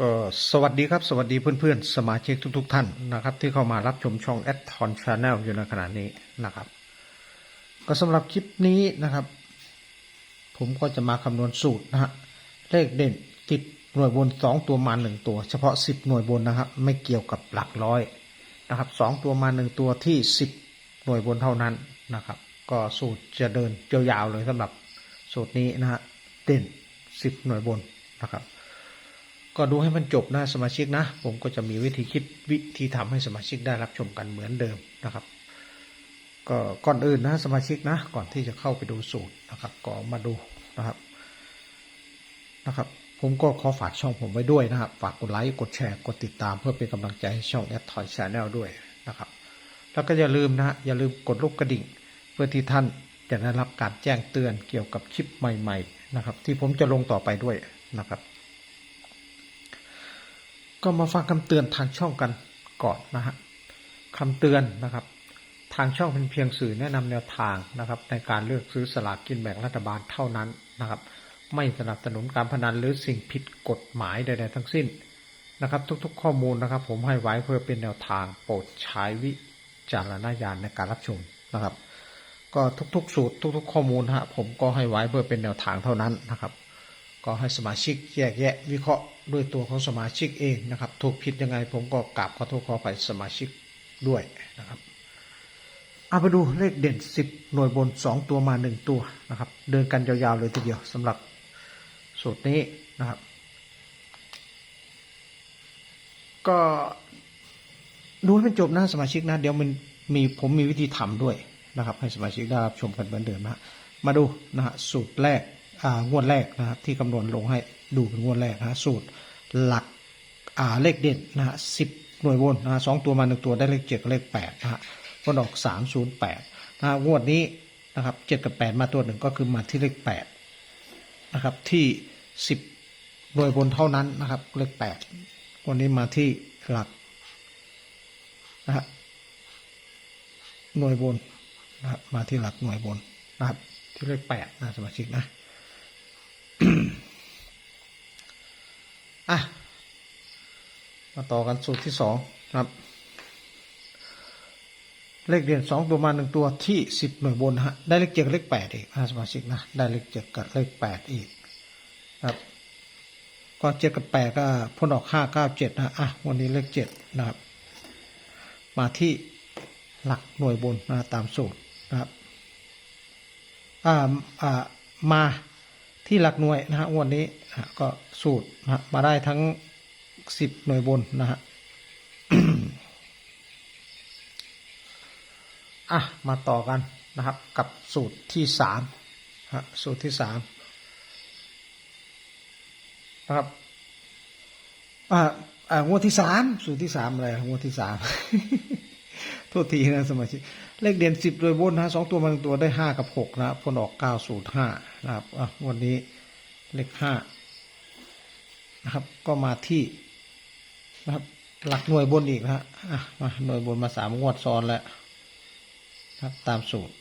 ก็สวัสดีครับ สวัสดีเพื่อนๆ สมาชิกทุก ๆ ท่านนะครับ ที่เข้ามารับชมช่องแอดทอนชาแนลอยู่ในขณะนี้นะครับ ก็สำหรับคลิปนี้นะครับ ผมก็จะมาคำนวณสูตรนะฮะเลขเด่นติดหน่วยบน 2 ตัวมา 1 ตัว เฉพาะ 10 หน่วยบนนะครับ ไม่เกี่ยวกับหลักร้อยนะครับสองตัวมา 1 ตัวที่ 10 หน่วยบนเท่านั้นนะครับ ก็สูตรจะเดินยาวๆเลยสำหรับสูตรนี้นะฮะเด่น 10 หน่วยบนนะครับ ก็ดูให้มันจบนะสมาชิกนะ ผมก็จะมีวิธีคิดวิธีทำให้สมาชิกได้รับชมกันเหมือนเดิมนะครับ ก็ก่อนอื่นนะสมาชิกนะ ก่อนที่จะเข้าไปดูสูตรนะครับ ก็มาดูนะครับนะครับ ผมก็ขอฝากช่องผมไว้ด้วยนะครับ ฝากกดไลค์กดแชร์กดติดตามเพื่อเป็นกำลังใจให้ช่องแอดทอยชาแนลด้วยนะครับ แล้วก็อย่าลืมนะอย่าลืมกดรูปกระดิ่ง เพื่อที่ท่านจะได้รับการแจ้งเตือนเกี่ยวกับคลิปใหม่ ๆ นะครับ ที่ผมจะลงต่อไปด้วยนะครับ ก็มาฟังคำเตือนทางช่องกันก่อนนะฮะคำเตือนนะครับ ทางช่องเป็นเพียงสื่อแนะนำแนวทางนะครับ ในการเลือกซื้อสลากกินแบ่งรัฐบาลเท่านั้นนะครับ ไม่สนับสนุนการพนันหรือสิ่งผิดกฎหมายใดๆทั้งสิ้นนะครับ ทุกๆ ข้อมูลนะครับ ผมให้ไว้เพื่อเป็นแนวทางโปรดใช้วิจารณญาณในการรับชมนะครับ ก็ทุกๆ สูตรทุก ๆ ข้อมูลฮะผมก็ให้ไว้เพื่อเป็นแนวทางเท่านั้นนะครับ ก็ให้สมาชิกแยกแยะวิเคราะห์ด้วยตัวของสมาชิกเองนะครับ ถูกผิดยังไงผมก็กราบขอโทษขอไปสมาชิกด้วยนะครับเอาไปดูเลขเด่น 10 หน่วยบน 2 ตัวมา 1 ตัวนะครับ เดินกันยาวๆเลยทีเดียวสำหรับสูตรนี้นะครับ ก็ดูให้มันจบนะสมาชิกนะ เดี๋ยวมันมีผมมีวิธีทำด้วยนะครับ ให้สมาชิกได้รับชมกันเหมือนเดิมนะมาดูนะฮะสูตรแรก งวดแรกนะครับที่คำนวณลงให้ดูเป็นงวดแรกนะสูตรหลักอ่าเลขเด่นนะฮะสิบหน่วยบนนะฮะสองตัวมาหนึ่งตัวได้เลขเจ็ดกับเลขแปดนะฮะก็ออกสามศูนย์แปดนะฮะงวดนี้นะครับเจ็ดกับแปดมาตัวหนึ่งก็คือมาที่เลขแปดนะครับที่สิบหน่วยบนเท่านั้นนะครับเลขแปดวันนี้มาที่หลักนะฮะหน่วยบนนะครับมาที่หลักหน่วยบนนะครับที่เลขแปดนะสมาชิกนะ อะ มาต่อกันสูตรที่สองครับ เลขเด่นสองตัวมาหนึ่งตัวที่สิบหน่วยบนฮะ ได้เลขเจ็ดเลขแปดอีกนะสมาชิกนะ ได้เลขเจ็ดกับเลขแปดอีก ครับก็เจ็ดกับแปดก็พ่นออกห้าเก้าเจ็ดนะ อะ วันนี้เลขเจ็ดนะครับ มาที่หลักหน่วยบนนะตามสูตรนะครับ อ่า อ่า มาที่หลักหน่วยนะฮะวันนี้ะก็สูตรนะมาได้ทั้งสิบหน่วยบนนะฮะอะมาต่อกันนะครับกับสูตรที่สามฮะสูตรที่สามนะครับอ่าอ่างวดที่สามสูตรที่สามอะไรงวดที่สามโทษทีนะสมาชิกเลขเด่นสิบโดยบนนะสองตัวมาหนึ่งตัวได้ห้ากับหกนะผลออกเก้าสูตรห้านะครับอะงวันนี้เลขห้า นะครับ ก็มาที่นะครับ หลักหน่วยบนอีกนะฮะมาหน่วยบนมาสามงวดซ้อนแล้วครับตามสูตร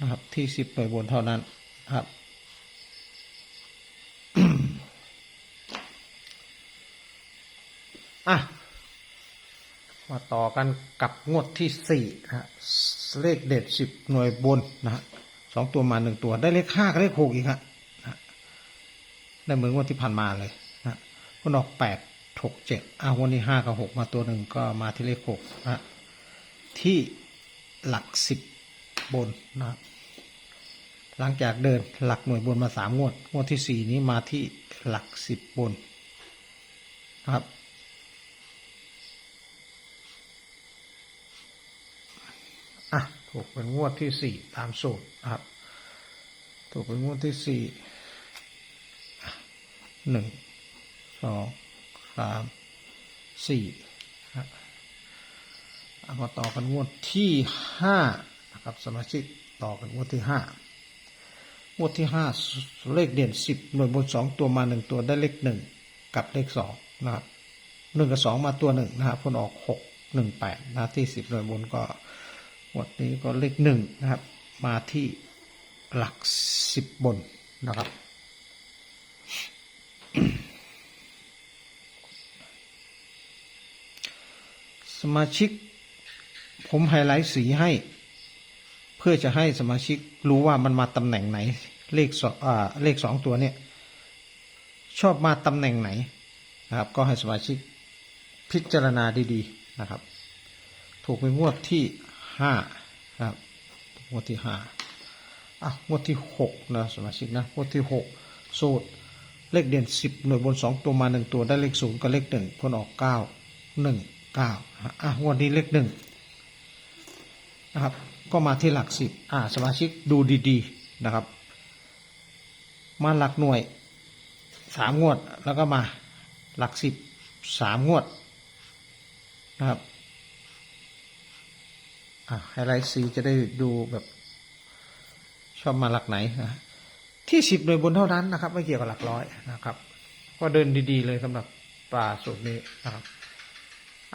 นะครับที่สิบหน่วยบนเท่านั้นครับอะมาต่อกันกับงวดที่สี่นะฮะเลขเด็ดสิบหน่วยบนนะฮะสองตัวมาหนึ่งตัวได้เลขห้ากับเลขหกอีกฮะได้เหมือนงวดที่ผ่านมาเลย คนออกแปดหกเจ็ดอ้าววันนี้ห้ากับหกมาตัวหนึ่งก็มาที่เลขหกนะที่หลักสิบบนนะครับหลังจากเดินหลักหน่วยบนมาสามงวด งวดที่สี่นี้มาที่หลักสิบบนนะครับ อะ ถูกเป็นงวดที่สี่ตามสูตรนะครับ ถูกเป็นงวดที่สี่หนึ่ง องสามสี่นะเอามาต่อกันงวดที่ห้านะครับสมาชิกต่อกันงวดที่ห้างวดที่ห้าเลขเด่นสิบหน่วยบนสองตัวมาหนึ่งตัวได้เลขหนึ่งกับเลขสองนะครับหนึ่งกับสองมาตัวหนึ่งนะครับผลออกหกหนึ่งแปดนะที่สิบหน่วยบนก็งวดนี้ก็เลขหนึ่งนะครับ มาที่หลักสิบบนนะครับ สมาชิก ผมไฮไลท์สีให้ เพื่อจะให้สมาชิกรู้ว่ามันมาตำแหน่งไหน เลขสองอ่าเลขสองตัวเนี่ยชอบมาตำแหน่งไหนนะครับ ก็ให้สมาชิกพิจารณาดีๆนะครับ ถูกเป็นงวดที่ห้านะครับงวดที่ห้าอะงวดที่หกนะสมาชิกนะงวดที่หกสูตรเลขเด่นสิบหน่วยบนสองตัวมาหนึ่งตัวได้เลขศูนย์กับเลขหนึ่งผลออกเก้าหนึ่ง เก้าอะวดนี้เลขหนึ่งนะครับ ก็มาที่หลักสิบอ่าสมาชิกดูดีๆนะครับ มาหลักหน่วยสามงวดแล้วก็มาหลักสิบสามงวดนะครับอะไฮไลท์สีจะได้ดูแบบชอบมาหลักไหนนะที่สิบหน่วยบนเท่านั้นนะครับ ไม่เกี่ยวกับหลักร้อยนะครับ ก็เดินดีๆเลยสำหรับปลาสูตรนี้นะครับ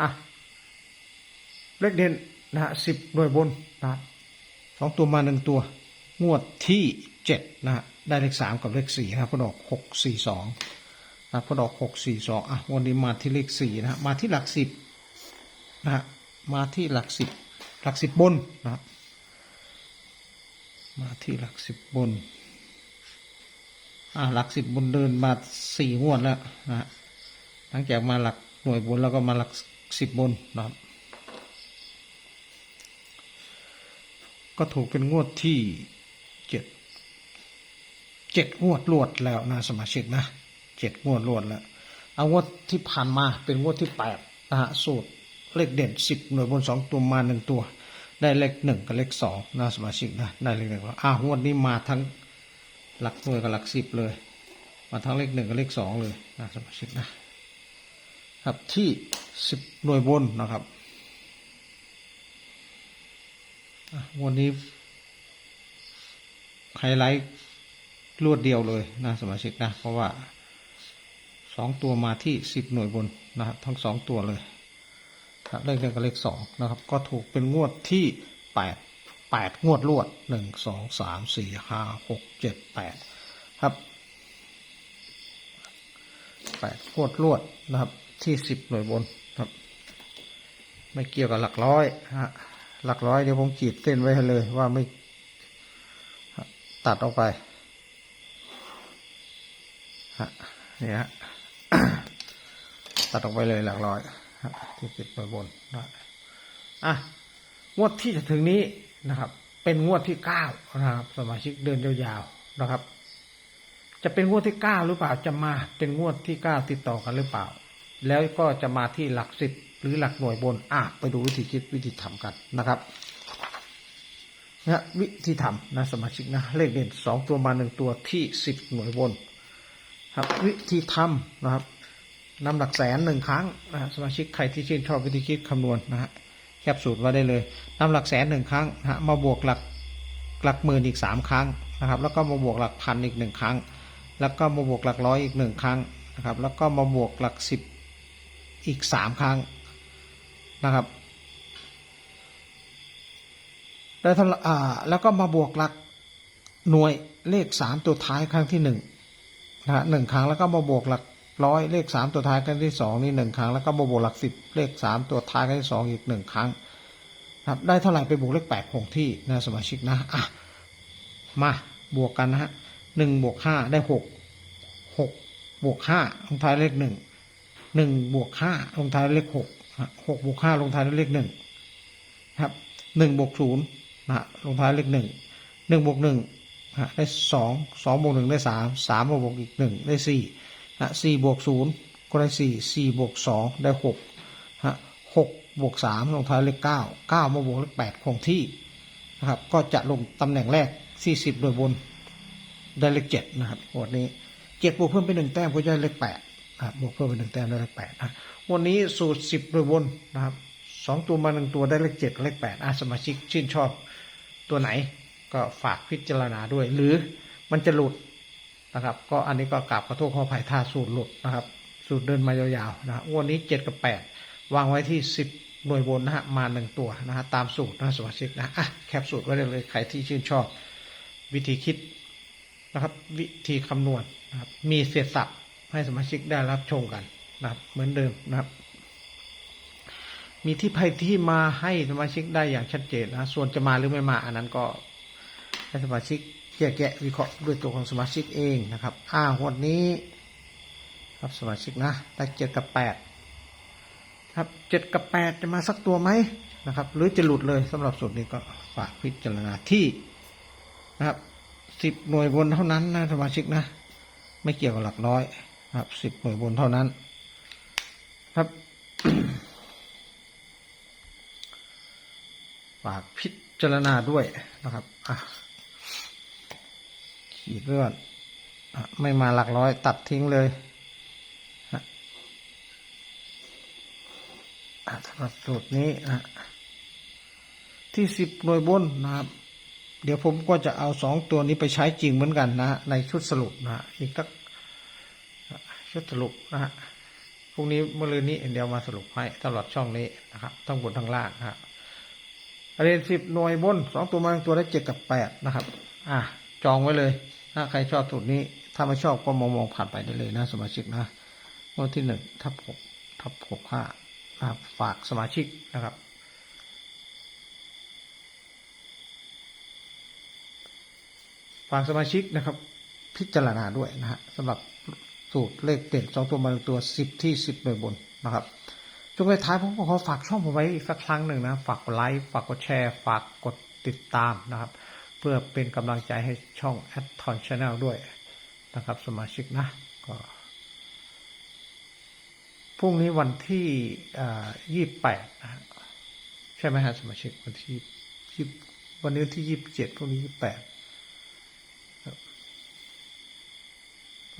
อะเลขเด่นนะฮะสิบหน่วยบนนะสองตัวมาหนึ่งตัว งวดที่เจ็ดนะฮะได้เลขสามกับเลขสี่นะครับพอดอกหกสี่สองนะพอดอกหกสี่สองอะวันนี้มาที่เลขสี่นะฮะมาที่หลักสิบนะฮะมาที่หลักสิบหลักสิบบนนะมาที่หลักสิบบนอ่าหลักสิบบนเดินมาสี่งวดแล้วนะฮะหลังจากมาหลักหน่วยบนแล้วก็มาหลัก สิบบนนะครับ ก็ถูกเป็นงวดที่เจ็ดเจ็ดงวดรวดแล้วนะสมาชิกนะเจ็ดงวดรวดแล้ว เอางวดที่ผ่านมาเป็นงวดที่แปดนะฮะสูตรเลขเด่นสิบหน่วยบนสองตัวมาหนึ่งตัว ได้เลขหนึ่งกับเลขสองนะสมาชิกนะได้เลขหนึ่งอ่างวดนี้มาทั้งหลักหน่วยกับหลักสิบเลย มาทั้งเลขหนึ่งกับเลขสองเลยนะสมาชิกนะครับที่ สิบหน่วยบนนะครับวันนี้ไฮไลท์รวดเดียวเลยนะสมาชิกนะ เพราะว่าสองตัวมาที่สิบหน่วยบนนะครับ ทั้งสองตัวเลยครับเลขหนึ่งกับเลขสองนะครับ ก็ถูกเป็นงวดที่แปดแปดงวดรวดหนึ่งสองสามสี่ห้าหกเจ็ดแปดครับแปดงวดรวดนะครับที่สิบหน่วยบน ไม่เกี่ยวกับหลักร้อยฮะหลักร้อยเดี๋ยวผมขีดเส้นไว้ให้เลยว่าไม่ตัดออกไปฮะนี่ฮะตัดออกไปเลยหลักร้อยฮะที่ติดไปบนนะอะงวดที่จะถึงนี้นะครับ เป็นงวดที่เก้านะครับ สมาชิกเดินยาวๆนะครับ จะเป็นงวดที่เก้าหรือเปล่าจะมาเป็นงวดที่เก้าติดต่อกันหรือเปล่า แล้วก็จะมาที่หลักสิบ หรือหลักหน่วยบนอะไปดูวิธีคิดวิธีทำกันนะครับนะวิธีทำนะสมาชิกนะเลขเด่นสองตัวมาหนึ่งตัวที่สิบหน่วยบนครับ วิธีทำนะครับนำหลักแสนหนึ่งครั้งนะสมาชิกใครที่ชื่นชอบวิธีคิดคำนวณนะฮะแคปสูตรไว้ได้เลยนำหลักแสนหนึ่งครั้งนะฮะมาบวกหลักหลักหมื่นอีกสามครั้งนะครับ แล้วก็มาบวกหลักพันอีกหนึ่งครั้ง แล้วก็มาบวกหลักร้อยอีกหนึ่งครั้งนะครับ แล้วก็มาบวกหลักสิบอีกสามครั้ง นะครับ ได้ทอ่า แล้วก็มาบวกหลักหน่วยเลขสามตัวท้ายครั้งที่หนึ่งนะฮะหนึ่งครั้งแล้วก็มาบวกหลักร้อยเลขสามตัวท้ายครั้งที่สองนี่หนึ่งครั้งแล้วก็มาบวกหลักสิบเลขสามตัวท้ายครั้งที่สองอีกหนึ่งครั้งนะครับได้เท่าไหร่ไปบวกเลขแปดคงที่นะสมาชิกนะอะมาบวกกันนะฮะหนึ่งบวกห้าได้หกหกบวกห้าลงท้ายเลขหนึ่งหนึ่งบวกห้าลงท้ายเลขหก หกบวกห้าลงท้ายด้วยเลขหนึ่งครับหนึ่งบวกศูนย์นะลงท้ายเลขหนึ่งหนึ่งบวกหนึ่งฮะได้สองสองบวกหนึ่งได้สามสามบวกอีกหนึ่งได้สี่ะสี่บวกศูนย์ก็ได้สี่สี่บวกสองได้หกฮะหกบวกสามลงท้ายเลขเก้าเก้ามาบวกเลขแปดคงที่นะครับก็จะลงตำแหน่งแรกสี่สิบโดยบนได้เลขเจ็ดนะครับวันนี้เจ็ดบวกเพิ่มเป็นหนึ่งแต้มก็จะได้เลขแปด นะครับบวกเพิ่มเป็นหนึ่งแต้มได้เลขแปดนะวันนี้สูตรสิบโดยบนนะครับสองตัวมาหนึ่งตัวได้เลขเจ็ดเลขแปดอาสมาชิกชื่นชอบตัวไหนก็ฝากพิจารณาด้วย หรือมันจะหลุดนะครับ ก็อันนี้ก็กราบขอโทษขออภัยถ้าสูตรหลุดนะครับ สูตรเดินมายาวๆนะวันนี้เจ็ดกับแปดวางไว้ที่สิบหน่วยบนนะฮะมาหนึ่งตัวนะฮะตามสูตรนะสมาชิกนะอะแคปสูตรไว้ได้เลยใครที่ชื่นชอบ วิธีคิดนะครับ วิธีคำนวณนะครับมีเศษสับ ให้สมาชิกได้รับชมกันนะครับ เหมือนเดิมนะครับ มีที่ไปที่มาให้สมาชิกได้อย่างชัดเจนนะส่วนจะมาหรือไม่มา อันนั้นก็ให้สมาชิกแยกแยะวิเคราะห์ด้วยตัวของสมาชิกเองนะครับอ่าวันนี้ ครับสมาชิกนะได้เจ็ดกับแปดครับเจ็ดกับแปดจะมาสักตัวไหมนะครับ หรือจะหลุดเลยสำหรับสูตรนี้ก็ฝากพิจารณาที่นะครับสิบหน่วยบนเท่านั้นนะสมาชิกนะ ไม่เกี่ยวกับหลักร้อย ครับสิบหน่วยบนเท่านั้น ครับฝากพิจารณาด้วยนะครับอะขีดเลื่อนไม่มาหลักร้อยตัดทิ้งเลยอะสำหรับสูตรนี้อะที่สิบหน่วยบนนะครับ เดี๋ยวผมก็จะเอาสองตัวนี้ไปใช้จริงเหมือนกันนะในชุดสรุปนะฮะอีกสัก ชุดสรุปนะฮะพรุ่งนี้เมื่อรืนนี้เดี๋ยวมาสรุปให้ตลอดช่องนี้นะครับทั้งบนทั้งล่างนะฮะเรียนสิบหน่วยบนสองตัวมาตัวได้เจ็ดกับแปดนะครับ อะจองไว้เลยถ้าใครชอบสูตรนี้ ถ้าไม่ชอบก็มองมองผ่านไปได้เลยนะ สมาชิกนะงวดที่หนึ่งทับหกทับหกห้านะครับฝากสมาชิกนะครับฝากสมาชิกนะครับ พิจารณาด้วยนะฮะสำหรับ สูตรเลขเด่นสองตัวมาหนึ่งตัวสิบที่สิบหน่วยบนนะครับช่วงท้ายผมก็ขอฝากช่องผมไว้อีกสักครั้งหนึ่งนะ ฝากกดไลค์ฝากกดแชร์ ฝากกดติดตามนะครับ เพื่อเป็นกำลังใจให้ช่อง a d t o n Channel ด้วยนะครับ สมาชิกนะก็พรุ่งนี้วันที่ยี่แปดนะใช่ไหมฮะสมาชิกวันที่ยี่วันนี้ที่ยี่สิบเจ็ดพรุ่งนี้ยี่แปด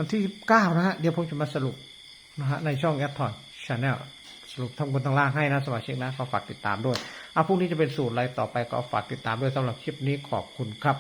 วันที่เก้านะฮะเดี๋ยวผมจะมาสรุปนะฮะในช่องแอดทอนชาแนลสรุปทั้งบนทั้งล่างให้นะสมาชิกนะก็ฝากติดตามด้วยเอาพรุ่งนี้จะเป็นสูตรอะไรต่อไปก็ฝากติดตามด้วยสำหรับคลิปนี้ขอบคุณครับ